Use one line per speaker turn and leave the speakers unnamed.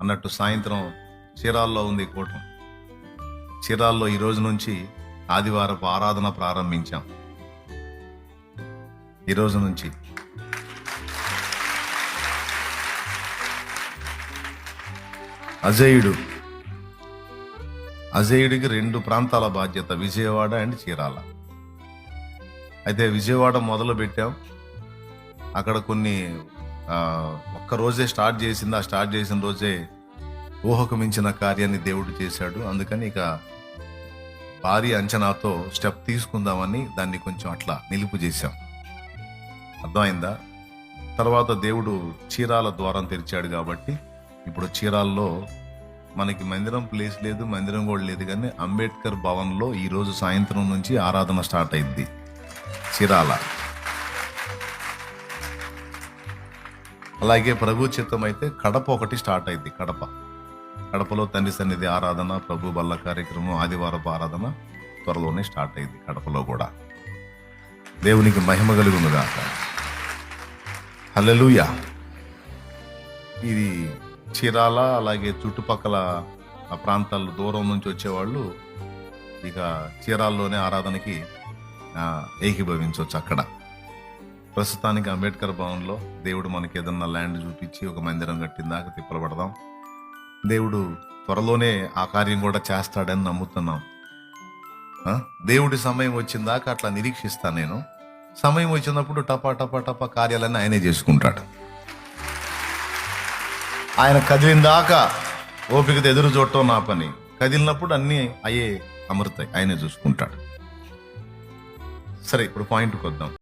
అన్నట్టు సాయంత్రం చీరాల్లో ఉంది కూటం. చీరాల్లో ఈ రోజు నుంచి ఆదివారపు ఆరాధన ప్రారంభించాం. ఈ రోజు నుంచి. అజయుడు. అజయుడికి రెండు ప్రాంతాల బాధ్యత విజయవాడ అండ్ చీరాల. అయితే విజయవాడ మొదలు పెట్టాం అక్కడ కొన్ని ఒక్క రోజే స్టార్ట్ చేసింది ఆ స్టార్ట్ చేసిన రోజే ఊహకు మించిన కార్యాన్ని దేవుడు చేశాడు. అందుకని ఇక భారీ అంచనాతో స్టెప్ తీసుకుందామని దాన్ని కొంచెం అట్లా నిలుపు చేశాం. అర్థమైందా? తర్వాత దేవుడు చీరాల ద్వారం తెరిచాడు కాబట్టి ఇప్పుడు చీరాల్లో మనకి మందిరం ప్లేస్ లేదు మందిరం కూడా లేదు కానీ అంబేద్కర్ భవన్లో ఈరోజు సాయంత్రం నుంచి ఆరాధన స్టార్ట్ అయింది. చీరాల. అలాగే ప్రభు చిత్తం అయితే కడప ఒకటి స్టార్ట్ అయింది కడప. కడపలో తండ్రి సన్నిధి ఆరాధన ప్రభు బల్ల కార్యక్రమం ఆదివారపు ఆరాధన త్వరలోనే స్టార్ట్ అయింది కడపలో కూడా. దేవునికి మహిమ కలుగునుగాక హల్లెలూయా. ఇది చీరాల అలాగే చుట్టుపక్కల ఆ ప్రాంతాల్లో దూరం నుంచి వచ్చేవాళ్ళు ఇక చీరాల్లోనే ఆరాధనకి ఏకీభవించవచ్చు అక్కడ. ప్రస్తుతానికి అంబేద్కర్ భవన్లో దేవుడు మనకి ఏదన్నా ల్యాండ్ చూపించి ఒక మందిరం కట్టిందాక తిప్పలపడదాం దేవుడు త్వరలోనే ఆ కార్యం కూడా చేస్తాడని నమ్ముతున్నాం. దేవుడి సమయం వచ్చిందాక అట్లా నిరీక్షిస్తాను నేను. సమయం వచ్చినప్పుడు టపా టపా టపా కార్యాలన్నీ ఆయనే చేసుకుంటాడు. ఆయన కదిలిందాకా ఓపికతో ఎదురు చూడటం నా పని. కదిలినప్పుడు అన్నీ అయ్యే అమృతాయి. ఆయనే చూసుకుంటాడు. సరే ఇప్పుడు పాయింట్కి వద్దాం.